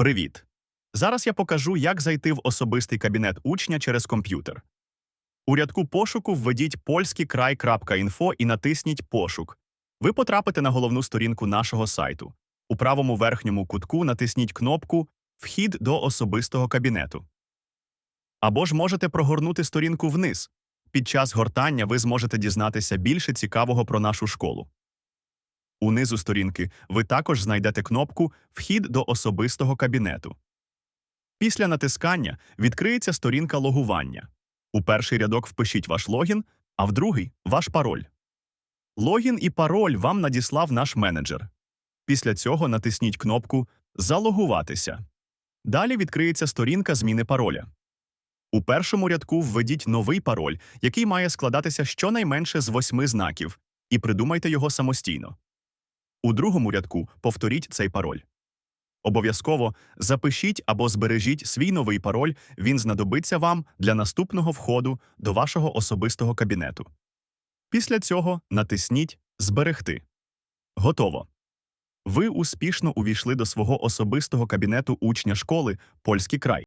Привіт! Зараз я покажу, як зайти в особистий кабінет учня через комп'ютер. У рядку пошуку введіть польський.край.інфо і натисніть Пошук. Ви потрапите на головну сторінку нашого сайту. У правому верхньому кутку натисніть кнопку Вхід до особистого кабінету. Або ж можете прогорнути сторінку вниз. Під час гортання ви зможете дізнатися більше цікавого про нашу школу. Унизу сторінки ви також знайдете кнопку Вхід до особистого кабінету. Після натискання відкриється сторінка логування. У перший рядок впишіть ваш логін, а в другий ваш пароль. Логін і пароль вам надіслав наш менеджер. Після цього натисніть кнопку Залогуватися. Далі відкриється сторінка зміни пароля. У першому рядку введіть новий пароль, який має складатися щонайменше з восьми знаків, і придумайте його самостійно. У другому рядку повторіть цей пароль. Обов'язково запишіть або збережіть свій новий пароль, він знадобиться вам для наступного входу до вашого особистого кабінету. Після цього натисніть Зберегти. Готово. Ви успішно увійшли до свого особистого кабінету учня школи Польський край.